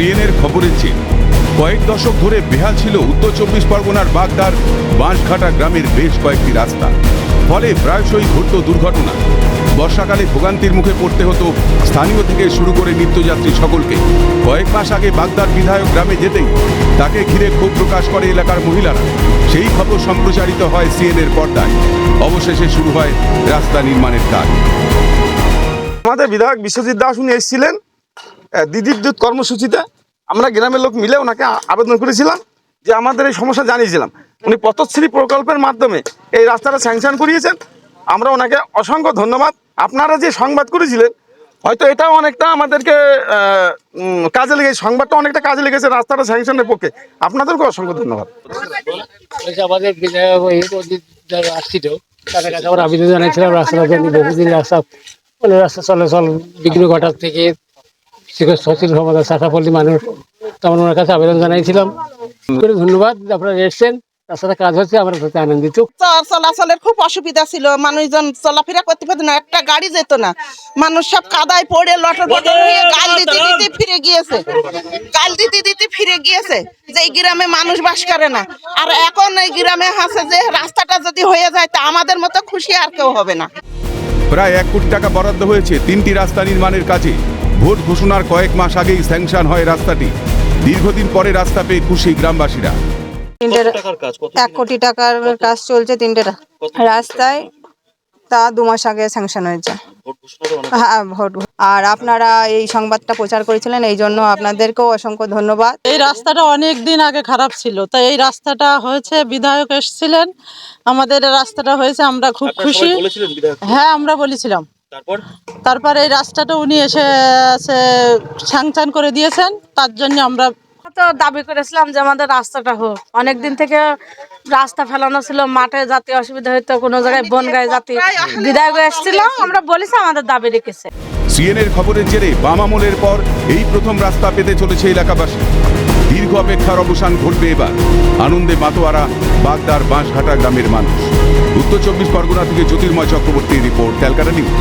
সিএনএর খবরের চেয়ে কয়েক দশক ধরে বেহাল ছিল উত্তর চব্বিশ পরগনার বাগদার বাঁশঘাটা গ্রামের বেশ কয়েকটি রাস্তা। ফলে প্রায়শই ঘটত দুর্ঘটনা। বর্ষাকালে ভোগান্তির মুখে পড়তে হতো স্থানীয় থেকে শুরু করে নিত্যযাত্রী সকলকে। কয়েক মাস আগে বাগদার বিধায়ক গ্রামে যেতেই তাকে ঘিরে ক্ষোভ প্রকাশ করে এলাকার মহিলারা। সেই খবর সম্প্রচারিত হয় সিএনএর পর্দায়। অবশেষে শুরু হয় রাস্তা নির্মাণের কাজ। আমাদের বিধায়ক বিশ্বজিৎ দাস, উনি এসেছিলেন। দিদির কর্মসূচিতে আমরা গ্রামের লোক মিলে ওনাকে আবেদন করেছিলাম যে আমাদের এই সমস্যা জানিয়েছিলাম। উনি পথশ্রী প্রকল্পের মাধ্যমে এই রাস্তাটা স্যাংশন করিয়েছেন। আমরা ওনাকে অসংখ্য ধন্যবাদ। আপনারা যে সংবাদ করেছিলেন, হয়তো এটাও অনেকটা আমাদেরকে কাজে লেগে সংবাদটা অনেকটা কাজে লেগেছে রাস্তাটা স্যাংশনের পক্ষে। আপনাদেরকে অসংখ্য ধন্যবাদ। আমাদের আমরা আবেদন জানাইছিলাম রাস্তার জন্য বহুদিন রাস্তা মানে রাস্তা চলাচল বিঘ্ন ঘটার থেকে সেখানে সচিন সমাজের শাখাপল্লী মানুষ তেমন ওনার কাছে আবেদন জানাইছিলাম। করে ধন্যবাদ আপনারা এসছেন। রাস্তাটা কাজ হচ্ছে আমরা তাতে আনন্দিত। চর চলাচলের খুব অসুবিধা ছিল। মানুষজন চলাফেরা করতে পারতো না একটা গাড়ি যেত না। মানুষ সব কাদায় পড়ে লটর পটর হয়ে গাল দিতে দিতে ফিরে গিয়েছে। গাল দিতে দিতে ফিরে গিয়েছে যে এই গ্রামে মানুষ বাস করে না। আর এখন এই গ্রামে আছে যে রাস্তাটা যদি হয়ে যায় তা আমাদের মতো খুশি আর কেউ হবে না। প্রায় এক কোটি টাকা বরাদ্দ হয়েছে তিনটি রাস্তা নির্মাণের কাজে। ভোট ঘোষণার কয়েক মাস আগেই স্যাংশন হয় রাস্তাটি। দীর্ঘদিন পরে রাস্তা পেয়ে খুশি গ্রামবাসীরা। তিনটে এক কোটি টাকার কাজ চলছে তিনটে রাস্তায় তা দু মাস আগে স্যাংশন হয়েছে। হ্যাঁ ভোট আর আপনারা এই সংবাদটা প্রচার করেছিলেন এই জন্য আপনাদেরকেও অসংখ্য ধন্যবাদ। এই রাস্তাটা অনেক দিন আগে খারাপ ছিল তাই এই রাস্তাটা হয়েছে বিধায়ক এসেছিলেন। আমাদের রাস্তাটা হয়েছে আমরা খুব খুশি। হ্যাঁ আমরা বলেছিলাম। তারপর? এই রাস্তাটা উনি এসে স্যাংশন করে দিয়েছেন তার জন্য আমরা তো দাবি করেছিলাম যে আমাদের রাস্তাটা হোক। অনেক দিন থেকে রাস্তা ফেলানো ছিল মাঠে যাতে অসুবিধা হতো কোনো জায়গায় বন গায়ে যাতে বিদায় এসেছিল আমরা বলেছি আমাদের দাবি রেখেছে। সিএনএর খবরের জেরে বাম আমলের পর এই প্রথম রাস্তা পেতে চলেছে এলাকাবাসী। দীর্ঘ অপেক্ষার অবসান ঘটবে এবার। আনন্দে মাতোয়ারা, বাগদার বাঁশঘাটা গ্রামের মানুষ। উত্তর চব্বিশ পরগনা থেকে জ্যোতির্ময় চক্রবর্তীর রিপোর্ট, ক্যালকাটা নিউজ।